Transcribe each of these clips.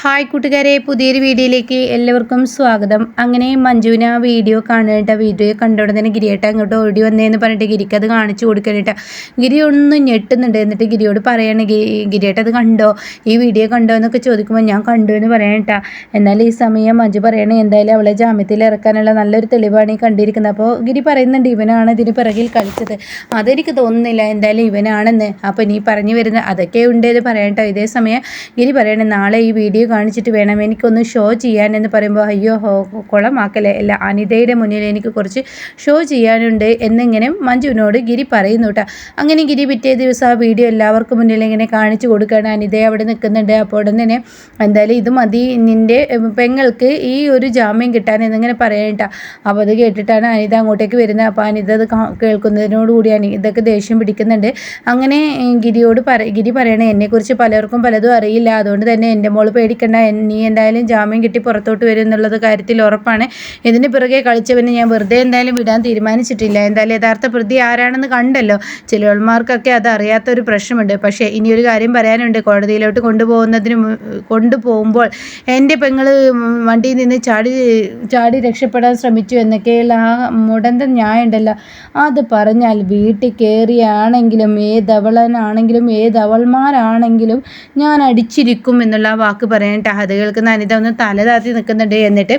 Hi കൂട്ടുകാരെ പുതിയൊരു വീഡിയോയിലേക്ക് എല്ലാവർക്കും സ്വാഗതം. അങ്ങനെ മഞ്ജുവിന് ആ വീഡിയോ കാണേണ്ട വീഡിയോ കണ്ടോടെ തന്നെ ഗിരിയേട്ട അങ്ങോട്ട് ഓടി വന്നേന്ന് പറഞ്ഞിട്ട് ഗിരിക്ക് അത് കാണിച്ചു കൊടുക്കാനായിട്ട്. ഗിരി ഒന്ന് ഞെട്ടുന്നുണ്ട് എന്നിട്ട് ഗിരിയോട് പറയണ ഗിരിയേട്ട അത് കണ്ടോ? ഈ വീഡിയോ കണ്ടോ? എന്നൊക്കെ ചോദിക്കുമ്പോൾ ഞാൻ കണ്ടു എന്ന് പറയണേട്ട. എന്നാൽ ഈ സമയം മഞ്ജു പറയണേ എന്തായാലും അവളെ ജാമ്യത്തിൽ ഇറക്കാനുള്ള നല്ലൊരു തെളിവാണ് ഈ കണ്ടിരിക്കുന്നത്. അപ്പോൾ ഗിരി പറയുന്നുണ്ട് ഇവനാണ് ഇതിന് പിറകിൽ കളിച്ചത്. അതെനിക്ക് തോന്നുന്നില്ല എന്തായാലും ഇവനാണെന്ന്. അപ്പോൾ നീ പറഞ്ഞു വരുന്ന അതൊക്കെ ഉണ്ട് എന്ന് പറയട്ടോ ഇതേ സമയം ഗിരി പറയണേ നാളെ ഈ വീഡിയോ കാണിച്ചിട്ട് വേണം എനിക്കൊന്ന് ഷോ ചെയ്യാൻ എന്ന് പറയുമ്പോൾ അയ്യോ ഹോ കുളമാക്കലേ അല്ല അനിതയുടെ മുന്നിൽ എനിക്ക് കുറച്ച് ഷോ ചെയ്യാനുണ്ട് എന്നിങ്ങനെ മഞ്ജുവിനോട് ഗിരി പറയുന്നു കേട്ടോ അങ്ങനെ ഗിരി പിറ്റേ ദിവസം ആ വീഡിയോ എല്ലാവർക്കും മുന്നിൽ ഇങ്ങനെ കാണിച്ചു കൊടുക്കുകയാണ്. അനിത അവിടെ നിൽക്കുന്നുണ്ട്. അപ്പോൾ ഉടൻ തന്നെ എന്തായാലും ഇത് മതി. നിന്റെ പെങ്ങൾക്ക് ഈ ഒരു ജാമ്യം കിട്ടാൻ എന്നിങ്ങനെ പറയണ്ട അപ്പോൾ അത് കേട്ടിട്ടാണ് അനിത അങ്ങോട്ടേക്ക് വരുന്നത്. അപ്പോൾ അനിത അത് കേൾക്കുന്നതിനോട് കൂടിയാണ്. ഇതൊക്കെ ദേഷ്യം പിടിക്കുന്നുണ്ട്. അങ്ങനെ ഗിരിയോട് പറ ഗിരി പറയണേ എന്നെക്കുറിച്ച് പലർക്കും പലതും അറിയില്ല. അതുകൊണ്ട് തന്നെ എന്റെ പേടി പേടിക്കണ്ട. നീ എന്തായാലും ജാമ്യം കിട്ടി പുറത്തോട്ട് വരും എന്നുള്ളത് കാര്യത്തിൽ ഉറപ്പാണ്. ഇതിന് പിറകെ കളിച്ചവനെ ഞാൻ വെറുതെ എന്തായാലും വിടാൻ തീരുമാനിച്ചിട്ടില്ല. എന്തായാലും യഥാർത്ഥ പ്രതി ആരാണെന്ന് കണ്ടല്ലോ. ചിലവന്മാർക്കൊക്കെ അത് അറിയാത്ത ഒരു പ്രശ്നമുണ്ട്. പക്ഷേ ഇനി ഒരു കാര്യം പറയാനുണ്ട്. കോടതിയിലോട്ട് കൊണ്ടുപോകുന്നതിന് കൊണ്ടുപോകുമ്പോൾ എന്റെ പെങ്ങൾ വണ്ടിയിൽ നിന്ന് ചാടി ചാടി രക്ഷപ്പെടാൻ ശ്രമിച്ചു എന്നൊക്കെയുള്ള ആ മുടന്ത ന്യായമുണ്ടല്ലോ. അത് പറഞ്ഞാൽ വീട്ടിൽ കയറിയാണെങ്കിലും ഏതവളനാണെങ്കിലും ഏതവൾമാരാണെങ്കിലും ഞാൻ അടിച്ചിരിക്കും എന്നുള്ള ആ വാക്ക് പറയാനിട്ട് അത് കേൾക്കുന്ന അനിത ഒന്ന് തല താത്തി നിൽക്കുന്നുണ്ട് എന്നിട്ട്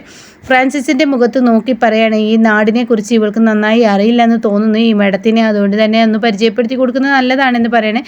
ഫ്രാൻസിസിന്റെ മുഖത്ത് നോക്കി പറയാണ് ഈ നാടിനെ കുറിച്ച് ഇവൾക്ക് നന്നായി അറിയില്ല എന്ന് തോന്നുന്നു. ഈ മേഡത്തിനെ അതുകൊണ്ട് തന്നെ ഒന്ന് പരിചയപ്പെടുത്തി കൊടുക്കുന്നത് നല്ലതാണെന്ന് പറയണേ.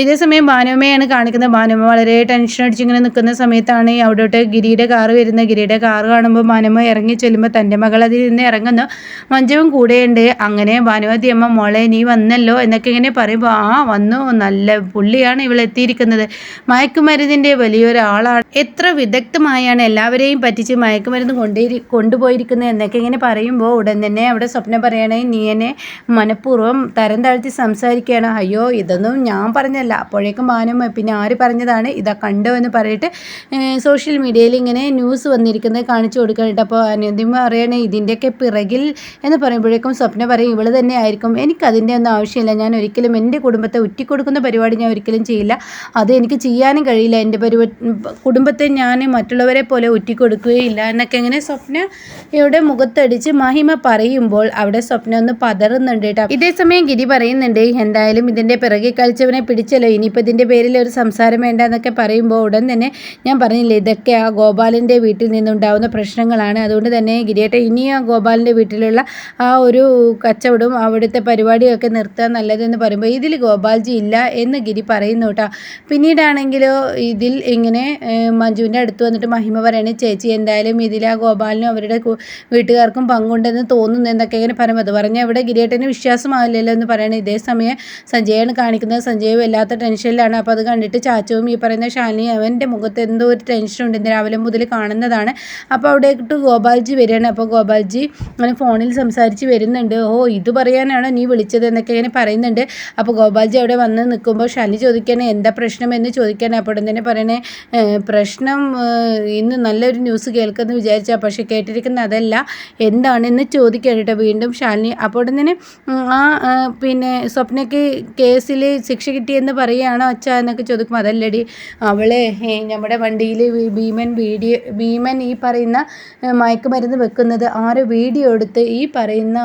ഇതേ സമയം ഭാനുമയാണ് കാണിക്കുന്നത്. ഭാനുമ വളരെ ടെൻഷൻ അടിച്ച് ഇങ്ങനെ നിൽക്കുന്ന സമയത്താണ് അവിടോട്ട് ഗിരിയുടെ കാറ് വരുന്നത്. ഗിരിയുടെ കാറ് കാണുമ്പോൾ ഭാനുമ ഇറങ്ങി ചെല്ലുമ്പോൾ തന്റെ മകൾ അതിൽ നിന്ന് ഇറങ്ങുന്നു. മഞ്ജുവും കൂടെയുണ്ട്. അങ്ങനെ ഭാനുമതി അമ്മ മോളെ നീ വന്നല്ലോ എന്നൊക്കെ ഇങ്ങനെ പറയുമ്പോൾ ആ വന്നു. നല്ല പുള്ളിയാണ് ഇവൾ എത്തിയിരിക്കുന്നത്. മയക്കുമരുന്നിന്റെ വലിയൊരാളാണ്. എത്ര വിദഗ്ധമായാണ് എല്ലാവരെയും പറ്റിച്ച് മയക്കുമരുന്ന് കൊണ്ടേ കൊണ്ടുപോയിരിക്കുന്നത് എന്നൊക്കെ ഇങ്ങനെ പറയുമ്പോൾ ഉടൻ തന്നെ അവിടെ സ്വപ്നം പറയണേ നീ എന്നെ മനഃപൂർവം തരം താഴ്ത്തി സംസാരിക്കുകയാണ്. അയ്യോ ഇതൊന്നും ഞാൻ പറഞ്ഞല്ല. അപ്പോഴേക്കും മാനം പിന്നെ ആര് പറഞ്ഞതാണ്? ഇതാ കണ്ടോ എന്ന് പറഞ്ഞിട്ട് സോഷ്യൽ മീഡിയയിൽ ഇങ്ങനെ ന്യൂസ് വന്നിരിക്കുന്നത് കാണിച്ചു കൊടുക്കാനായിട്ട്. അപ്പോൾ അനന്തിമ പറയണേ ഇതിന്റെയൊക്കെ പിറകിൽ എന്ന് പറയുമ്പോഴേക്കും സ്വപ്നം പറയും ഇവൾ തന്നെ ആയിരിക്കും. എനിക്കതിന്റെ ഒന്നും ആവശ്യമില്ല. ഞാൻ ഒരിക്കലും എന്റെ കുടുംബത്തെ ഉറ്റിക്കൊടുക്കുന്ന പരിപാടി ഞാൻ ഒരിക്കലും ചെയ്യില്ല. അത് എനിക്ക് ചെയ്യാനും കഴിയില്ല. എന്റെ പരിപാടി കുടുംബത്തെ ഞാൻ മറ്റുള്ളവരെ പോലെ ഒറ്റിക്കൊടുക്കുകയില്ല എന്നൊക്കെ ഇങ്ങനെ സ്വപ്നയുടെ മുഖത്തടിച്ച് മഹിമ പറയുമ്പോൾ അവിടെ സ്വപ്ന ഒന്ന് പതറുന്നുണ്ട് കേട്ടോ. ഇതേ സമയം ഗിരി പറയുന്നുണ്ട് എന്തായാലും ഇതിന്റെ പിറകെ കളിച്ചവനെ പിടിച്ചല്ലോ. ഇനിയിപ്പോൾ ഇതിന്റെ പേരിൽ ഒരു സംസാരം വേണ്ട എന്നൊക്കെ പറയുമ്പോൾ ഉടൻ തന്നെ ഞാൻ പറഞ്ഞില്ലേ ഇതൊക്കെ ആ ഗോപാലിന്റെ വീട്ടിൽ നിന്നുണ്ടാവുന്ന പ്രശ്നങ്ങളാണ്. അതുകൊണ്ട് തന്നെ ഗിരിയേട്ട ഇനി ആ ഗോപാലിന്റെ വീട്ടിലുള്ള ആ ഒരു കച്ചവടവും അവിടുത്തെ പരിപാടിയൊക്കെ നിർത്താൻ നല്ലതെന്ന് പറയുമ്പോൾ ഇതിൽ ഗോപാൽജി ഇല്ല എന്ന് ഗിരി പറയുന്നു കേട്ടോ. പിന്നീടാണെങ്കിലോ ഇതിൽ ഇങ്ങനെ മഞ്ജുവിന്റെ അടുത്ത് വന്നിട്ട് മഹിമ പറയണേ ചേച്ചി എന്തായാലും ഇതിൽ ആ ഗോപാലിനും അവരുടെ വീട്ടുകാർക്കും പങ്കുണ്ടെന്ന് തോന്നുന്നു എന്നൊക്കെ ഇങ്ങനെ പറയുമ്പോൾ അത് പറഞ്ഞാൽ അവിടെ ഗിരിയേട്ടന് വിശ്വാസമാവില്ലല്ലോ എന്ന് പറയണേ. ഇതേ സമയം സഞ്ജയാണ് കാണിക്കുന്നത്. സഞ്ജയ് വല്ലാത്ത ടെൻഷനിലാണ്. അപ്പോൾ അത് കണ്ടിട്ട് ചാച്ചവും ഈ പറയുന്ന ശാലിനി അവന്റെ മുഖത്ത് എന്തോ ഒരു ടെൻഷനുണ്ട് ഇന്ന് രാവിലെ മുതൽ കാണുന്നതാണ്. അപ്പോൾ അവിടേക്കിട്ട് ഗോപാൽജി വരികയാണ്. അപ്പോൾ ഗോപാൽജി അങ്ങനെ ഫോണിൽ സംസാരിച്ച് വരുന്നുണ്ട്. ഓ ഇത് പറയാനാണോ നീ വിളിച്ചത്? എന്നൊക്കെ ഇങ്ങനെ പറയുന്നുണ്ട്. അപ്പോൾ ഗോപാൽജി അവിടെ വന്ന് നിൽക്കുമ്പോൾ ശാലിനി ചോദിക്കാനേ എന്താ പ്രശ്നം? എന്ന് ചോദിക്കാനാണ് അപ്പോൾ തന്നെ പറയണേ പ്രശ്നം ഇന്ന് നല്ലൊരു ന്യൂസ് കേൾക്കുമെന്ന് വിചാരിച്ചാൽ പക്ഷേ കേട്ടിരിക്കുന്ന അതല്ല. എന്താണെന്ന് ചോദിക്കാൻ കേട്ടോ വീണ്ടും ശാലിനി. അപ്പോൾ തന്നെ ആ പിന്നെ സ്വപ്നയ്ക്ക് കേസിൽ ശിക്ഷ കിട്ടിയെന്ന് പറയുകയാണോ അച്ഛ എന്നൊക്കെ ചോദിക്കുമ്പോൾ അതല്ലടി. അവളെ നമ്മുടെ വണ്ടിയിൽ ഭീമൻ വീഡിയോ ഭീമൻ ഈ പറയുന്ന മയക്കുമരുന്ന് വെക്കുന്നത് ആരോ വീഡിയോ എടുത്ത് ഈ പറയുന്ന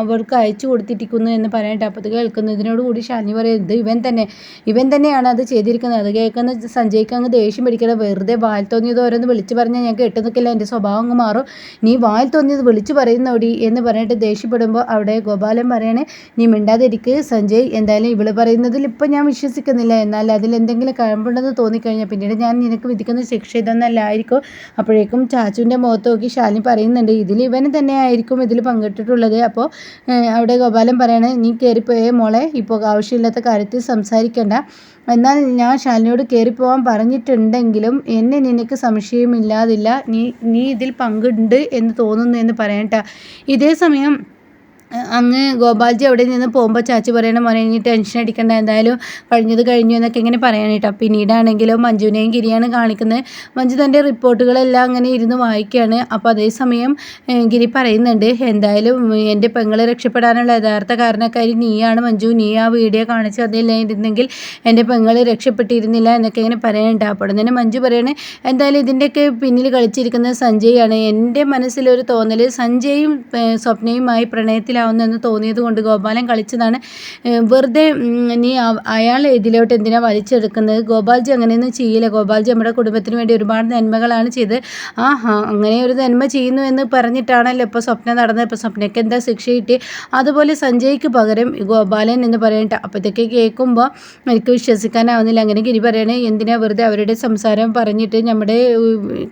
അവർക്ക് അയച്ചു കൊടുത്തിരിക്കുന്നു എന്ന് പറയട്ടെ അപ്പോൾ അത് കേൾക്കുന്നതിനോട് കൂടി ശാലിനി പറയുന്നത് ഇവൻ തന്നെ ഇവൻ തന്നെയാണ് അത് ചെയ്തിരിക്കുന്നത്. അത് കേൾക്കുന്ന സഞ്ജയ്ക്ക് അങ്ങ് ദേഷ്യം പിടിക്കണം വായിൽ തോന്നിയത് ഓരോന്ന് വിളിച്ചു പറഞ്ഞാൽ ഞാൻ കേട്ട് നിൽക്കില്ല എന്റെ സ്വഭാവം അങ്ങ് മാറും. നീ വായിൽ തോന്നിയത് വിളിച്ചു പറയുന്നോടി എന്ന് പറഞ്ഞിട്ട് ദേഷ്യപ്പെടുമ്പോൾ അവിടെ ഗോപാലൻ പറയണേ നീ മിണ്ടാതിരിക്ക് സഞ്ജയ് എന്തായാലും ഇവൾ പറയുന്നതിൽ ഇപ്പം ഞാൻ വിശ്വസിക്കുന്നില്ല. എന്നാൽ അതിൽ എന്തെങ്കിലും കഴമ്പുണ്ടെന്ന് തോന്നിക്കഴിഞ്ഞാൽ പിന്നീട് ഞാൻ നിനക്ക് വിധിക്കുന്ന ശിക്ഷ ഇതൊന്നല്ലായിരിക്കും അപ്പോഴേക്കും ചാച്ചുവിന്റെ മുഖത്ത് നോക്കി ശാലിനി പറയുന്നുണ്ട് ഇതിൽ ഇവന് തന്നെ ആയിരിക്കും ഇതിൽ പങ്കിട്ടിട്ടുള്ളത്. അപ്പോൾ അവിടെ ഗോപാലൻ പറയണേ നീ കയറിപ്പോയേ മോളെ ഇപ്പോൾ ആവശ്യമില്ലാത്ത കാര്യത്തിൽ സംസാരിക്കേണ്ട. എന്നാൽ ഞാൻ ശാലിനിയോട് കയറിപ്പോവാൻ പറഞ്ഞിട്ടുണ്ടെങ്കിലും എന്നെ നിനക്ക് സംശയമില്ലാതില്ല. നീ നീ ഇതിൽ പങ്കുണ്ട് എന്ന് തോന്നുന്നു എന്ന് പറയണ്ട. ഇതേ സമയം അങ്ങ് ഗോപാൽജി അവിടെ നിന്ന് പോകുമ്പോൾ ചാച്ചി പറയണ മോനെ ഇനി ടെൻഷൻ അടിക്കണ്ട എന്തായാലും കഴിഞ്ഞത് കഴിഞ്ഞു എന്നൊക്കെ ഇങ്ങനെ പറയാൻ കേട്ടോ. പിന്നീടാണെങ്കിലും മഞ്ജുവിനെയും ഗിരിയാണ് കാണിക്കുന്നത്. മഞ്ജു തന്റെ റിപ്പോർട്ടുകളെല്ലാം അങ്ങനെ ഇരുന്ന് വായിക്കുകയാണ്. അപ്പോൾ അതേസമയം ഗിരി പറയുന്നുണ്ട് എന്തായാലും എന്റെ പെങ്ങളെ രക്ഷപ്പെടാനുള്ള യഥാർത്ഥ കാരണക്കാരി നീയാണ് മഞ്ജു. നീ ആ വീഡിയോ കാണിച്ചു അതില്ലായിരുന്നെങ്കിൽ എന്റെ പെങ്ങളെ രക്ഷപ്പെട്ടിരുന്നില്ല എന്നൊക്കെ ഇങ്ങനെ പറയാനുണ്ട് അപ്പോൾ തന്നെ മഞ്ജു പറയണേ എന്തായാലും ഇതിന്റെയൊക്കെ പിന്നിൽ കളിച്ചിരിക്കുന്നത് സഞ്ജയ് ആണ്. എന്റെ മനസ്സിലൊരു തോന്നൽ സഞ്ജയും സ്വപ്നയുമായി പ്രണയത്തിൽ മനസ്സിലാവുന്നെന്ന് തോന്നിയത് കൊണ്ട് ഗോപാലൻ കളിച്ചതാണ്. വെറുതെ നീ അയാൾ ഇതിലോട്ട് എന്തിനാ വലിച്ചെടുക്കുന്നത്? ഗോപാൽജി അങ്ങനെയൊന്നും ചെയ്യില്ല. ഗോപാൽജി നമ്മുടെ കുടുംബത്തിന് വേണ്ടി ഒരുപാട് നന്മകളാണ് ചെയ്ത്. ആ ഹാ അങ്ങനെ ഒരു നന്മ ചെയ്യുന്നു എന്ന് പറഞ്ഞിട്ടാണല്ലോ ഇപ്പോൾ സ്വപ്നം നടന്നത്. ഇപ്പോൾ സ്വപ്നയ്ക്ക് എന്താ ശിക്ഷ കിട്ടി? അതുപോലെ സഞ്ജയ്ക്ക് പകരം ഗോപാലൻ എന്ന് പറയട്ടെ അപ്പോഴത്തേക്ക് കേൾക്കുമ്പോൾ എനിക്ക് വിശ്വസിക്കാനാവുന്നില്ല. അങ്ങനെ ഗിരി പറയണേ എന്തിനാ വെറുതെ അവരുടെ സംസാരം പറഞ്ഞിട്ട് നമ്മുടെ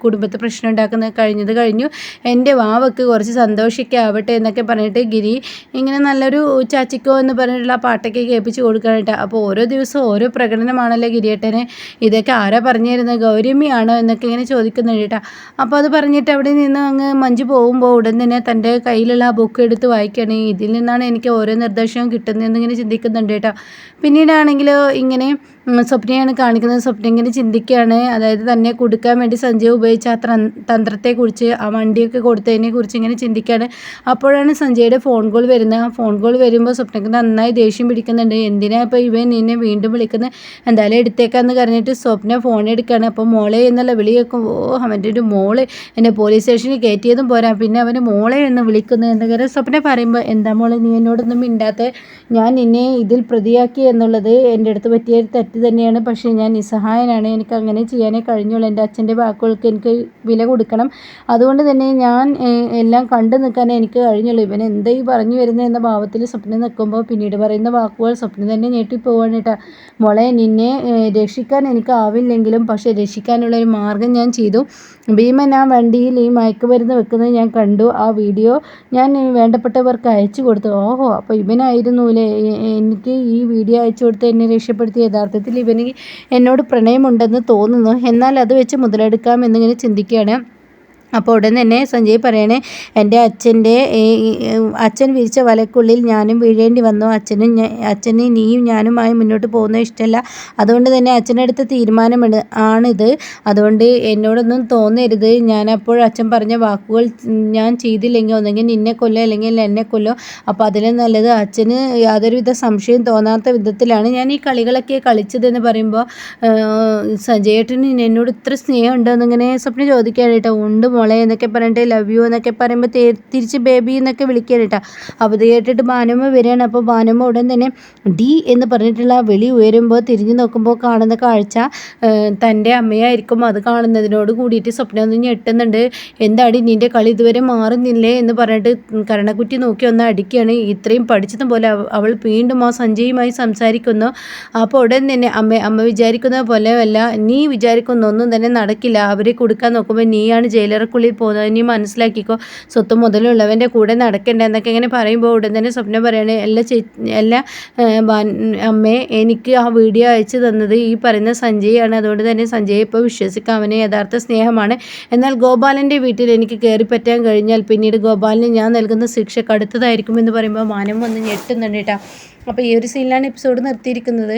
കുടുംബത്തെ പ്രശ്നം ഉണ്ടാക്കുന്ന കഴിഞ്ഞത് കഴിഞ്ഞു. എന്റെ വാവക്ക് കുറച്ച് സന്തോഷിക്കാവട്ടെ എന്നൊക്കെ പറഞ്ഞിട്ട് ഗിരി ഇങ്ങനെ നല്ലൊരു ചാച്ചിക്കോ എന്ന് പറഞ്ഞിട്ടുള്ള പാട്ടൊക്കെ കേൾപ്പിച്ച് കൊടുക്കാനായിട്ട്. അപ്പോൾ ഓരോ ദിവസവും ഓരോ പ്രകടനമാണല്ലോ ഗിരിയേട്ടനെ ഇതൊക്കെ ആരാ പറഞ്ഞു തരുന്നത് ഗൗരമ്മിയാണോ എന്നൊക്കെ ഇങ്ങനെ ചോദിക്കുന്നുണ്ട് കേട്ടോ. അപ്പോൾ അത് പറഞ്ഞിട്ട് അവിടെ നിന്ന് അങ്ങ് മഞ്ജു പോകുമ്പോൾ ഉടൻ തന്നെ തന്റെ കയ്യിലുള്ള ആ ബുക്ക് എടുത്ത് വായിക്കുകയാണ്. ഇതിൽ നിന്നാണ് എനിക്ക് ഓരോ നിർദ്ദേശവും കിട്ടുന്നതെന്ന് ഇങ്ങനെ ചിന്തിക്കുന്നുണ്ട് കേട്ടോ. പിന്നീടാണെങ്കിലോ ഇങ്ങനെ സ്വപ്നയാണ് കാണിക്കുന്നത്. സ്വപ്ന ഇങ്ങനെ ചിന്തിക്കുകയാണ്. അതായത് തന്നെ കൊടുക്കാൻ വേണ്ടി സഞ്ജയ് ഉപയോഗിച്ച ആ തന്ത്രത്തെക്കുറിച്ച് ആ വണ്ടിയൊക്കെ കൊടുത്തതിനെ കുറിച്ച് ഇങ്ങനെ ചിന്തിക്കുകയാണ്. അപ്പോഴാണ് സഞ്ജയുടെ ഫോൺ കോൾ വരുന്നത്. ആ ഫോൺ കോൾ വരുമ്പോൾ സ്വപ്നക്ക് നന്നായി ദേഷ്യം പിടിക്കുന്നുണ്ട്. എന്തിനാ ഇപ്പോൾ ഇവൻ നിന്നെ വീണ്ടും വിളിക്കുന്നത് എന്തായാലും എടുത്തേക്കാന്ന് പറഞ്ഞിട്ട് സ്വപ്ന ഫോൺ എടുക്കുകയാണ്. അപ്പോൾ മോളെ എന്നുള്ള വിളി കേൾക്കുമ്പോൾ ഓ അവന്റെ ഒരു മോൾ എന്നെ പോലീസ് സ്റ്റേഷനിൽ കയറ്റിയതും പോരാ. പിന്നെ അവന് മോളെ എന്ന് വിളിക്കുന്നു എന്ന് കാര്യം സ്വപ്ന പറയുമ്പോൾ എന്താ മോളെ നീ എന്നോടൊന്നും മിണ്ടാത്ത? ഞാൻ നിന്നെ ഇതിൽ പ്രതിയാക്കി എന്നുള്ളത് എന്റെ അടുത്ത് പറ്റിയ തെറ്റ് തെറ്റ് തന്നെയാണ്. പക്ഷേ ഞാൻ നിസ്സഹായനാണ്. എനിക്ക് അങ്ങനെ ചെയ്യാനേ കഴിഞ്ഞുള്ളൂ. എന്റെ അച്ഛന്റെ വാക്കുകൾക്ക് എനിക്ക് വില കൊടുക്കണം. അതുകൊണ്ട് തന്നെ ഞാൻ എല്ലാം കണ്ടു നിൽക്കാൻ എനിക്ക് കഴിഞ്ഞുള്ളൂ. ഇവൻ എന്തായി പറഞ്ഞു വരുന്നത് എന്ന ഭാവത്തിൽ സ്വപ്നം നിൽക്കുമ്പോൾ പിന്നീട് പറയുന്ന വാക്കുകൾ സ്വപ്നം തന്നെ ഞെട്ടിപ്പോവാണ് കേട്ടോ മോളെ നിന്നെ രക്ഷിക്കാൻ എനിക്ക് ആവില്ലെങ്കിലും പക്ഷേ രക്ഷിക്കാനുള്ള ഒരു മാർഗം ഞാൻ ചെയ്തു. ഭീമൻ ആ വണ്ടിയിൽ ഈ മയക്കുമരുന്ന് വെക്കുന്നത് ഞാൻ കണ്ടു. ആ വീഡിയോ ഞാൻ വേണ്ടപ്പെട്ടവർക്ക് അയച്ചു കൊടുത്തു. ഓഹോ അപ്പോൾ ഇവനായിരുന്നു അല്ലേ എനിക്ക് ഈ വീഡിയോ അയച്ചു കൊടുത്ത് എന്നെ രക്ഷപ്പെടുത്തി. യഥാർത്ഥത്തിൽ ഇവന് എന്നോട് പ്രണയമുണ്ടെന്ന് തോന്നുന്നു. എന്നാൽ അത് വെച്ച് മുതലെടുക്കാം എന്നിങ്ങനെ ചിന്തിക്കുകയാണ്. അപ്പോൾ ഉടൻ തന്നെ സഞ്ജയ് പറയണേ എന്റെ അച്ഛന്റെ അച്ഛൻ വിരിച്ച വലക്കുള്ളിൽ ഞാനും വീഴേണ്ടി വന്നു. അച്ഛനും അച്ഛന് നീയും ഞാനുമായി മുന്നോട്ട് പോകുന്നത് ഇഷ്ടമല്ല. അതുകൊണ്ട് തന്നെ അച്ഛനെടുത്ത തീരുമാനമാണ് ആണിത്. അതുകൊണ്ട് എന്നോടൊന്നും തോന്നരുത്. ഞാനപ്പോൾ അച്ഛൻ പറഞ്ഞ വാക്കുകൾ ഞാൻ ചെയ്തില്ലെങ്കിൽ ഒന്നെങ്കിൽ നിന്നെ കൊല്ലോ അല്ലെങ്കിൽ എന്നെ കൊല്ലോ. അപ്പോൾ അതിലും നല്ലത് അച്ഛന് യാതൊരുവിധ സംശയം തോന്നാത്ത വിധത്തിലാണ് ഞാൻ ഈ കളികളൊക്കെ കളിച്ചതെന്ന് പറയുമ്പോൾ സഞ്ജയേട്ടന് എന്നോട് ഇത്ര സ്നേഹമുണ്ടോ എന്നിങ്ങനെ സ്വപ്നം ചോദിക്കാനായിട്ട് ഉണ്ട് എന്നൊക്കെ പറഞ്ഞിട്ട് ലവ് യു എന്നൊക്കെ പറയുമ്പോൾ തിരിച്ച് ബേബി എന്നൊക്കെ വിളിക്കാൻ കേട്ടോ. അപ്പോൾ ഇത് കേട്ടിട്ട് ഭാനുമ്മ വരികയാണ്. അപ്പോൾ ഭാനുമ്മ ഉടൻ തന്നെ ഡി എന്ന് പറഞ്ഞിട്ടുള്ള വിളി ഉയരുമ്പോൾ തിരിഞ്ഞു നോക്കുമ്പോൾ കാണുന്ന കാഴ്ച തന്റെ അമ്മയായിരിക്കും അത് കാണുന്നതിനോട് കൂടിയിട്ട് സ്വപ്നം ഒന്ന് ഞെട്ടുന്നുണ്ട്. എന്താടി നിന്റെ കളി ഇതുവരെ മാറുന്നില്ലേ എന്ന് പറഞ്ഞിട്ട് കരണക്കുറ്റി നോക്കി ഒന്ന് അടിക്കുകയാണ്. ഇത്രയും പഠിച്ചതും പോലെ അവൾ വീണ്ടും ആ സഞ്ജയുമായി സംസാരിക്കുന്നു. അപ്പോൾ ഉടൻ തന്നെ അമ്മ അമ്മ വിചാരിക്കുന്ന പോലെ അല്ല നീ വിചാരിക്കുന്ന ഒന്നും തന്നെ നടക്കില്ല. അവരെ കൊടുക്കാൻ നോക്കുമ്പോൾ നീയാണ് ജയിലർ ഉള്ളിൽ പോകുന്നത്. നീ മനസ്സിലാക്കിക്കോ സ്വത്ത് മുതലുള്ളവന്റെ കൂടെ നടക്കണ്ട എന്നൊക്കെ ഇങ്ങനെ പറയുമ്പോൾ ഉടൻ തന്നെ സ്വപ്നം പറയണേ എല്ലാ ചേ എല്ലാ അമ്മേ എനിക്ക് ആ വീഡിയോ അയച്ചു തന്നത് ഈ പറയുന്ന സഞ്ജയാണ്. അതുകൊണ്ട് തന്നെ സഞ്ജയെ ഇപ്പോൾ വിശ്വസിക്കാം. അവനെ യഥാർത്ഥ സ്നേഹമാണ്. എന്നാൽ ഗോപാലന്റെ വീട്ടിൽ എനിക്ക് കയറി പറ്റാൻ കഴിഞ്ഞാൽ പിന്നീട് ഗോപാലിന് ഞാൻ നൽകുന്ന ശിക്ഷ കടുത്തതായിരിക്കും എന്ന് പറയുമ്പോൾ മാനം വന്ന് ഞെട്ടുന്നുണ്ട് കേട്ടോ. അപ്പോൾ ഈ ഒരു സീനിലാണ് എപ്പിസോഡ് നിർത്തിയിരിക്കുന്നത്.